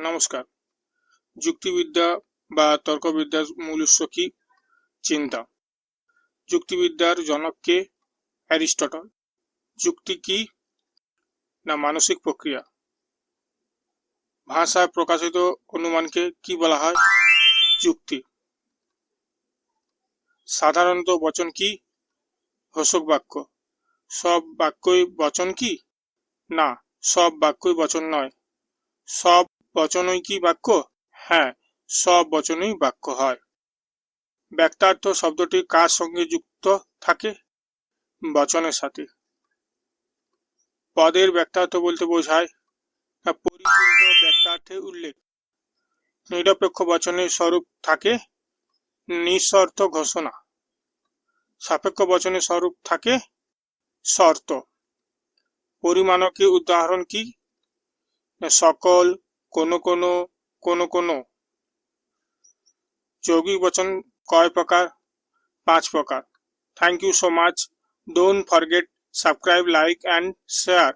নমস্কার। যুক্তিবিদ্যা বা তর্কবিদ্যার মূল উৎস কি? চিন্তা। যুক্তিবিদ্যার জনক কে? অ্যারিস্টটল। যুক্তি কি? না, মানসিক প্রক্রিয়া। ভাষায় প্রকাশিত অনুমানকে কি বলা হয়? যুক্তি। সাধারণত বচন কি? ঘোষক বাক্য। সব বাক্যই বচন কি? না, সব বাক্যই বচন নয়। সব বচনই কি বাক্য? হ্যাঁ সব বচনই বাক্য হয়। ব্যক্তার্থ শব্দটি কার সঙ্গে যুক্ত থাকে? বচনের সাথে। পদের ব্যক্তার্থ বলতে বোঝায় পরিপূর্ণ ব্যক্তার্থের উল্লেখ। নিরপেক্ষ বচনের স্বরূপ থাকে নিঃশর্ত ঘোষণা। সাপেক্ষ বচনের স্বরূপ থাকে শর্ত। পরিমাণকের উদাহরণ কি? সকল कोनो कोनो कोनो कोनो यौगिक वचन, कय प्रकार? पाँच प्रकार. Thank you so much don't forget subscribe like and share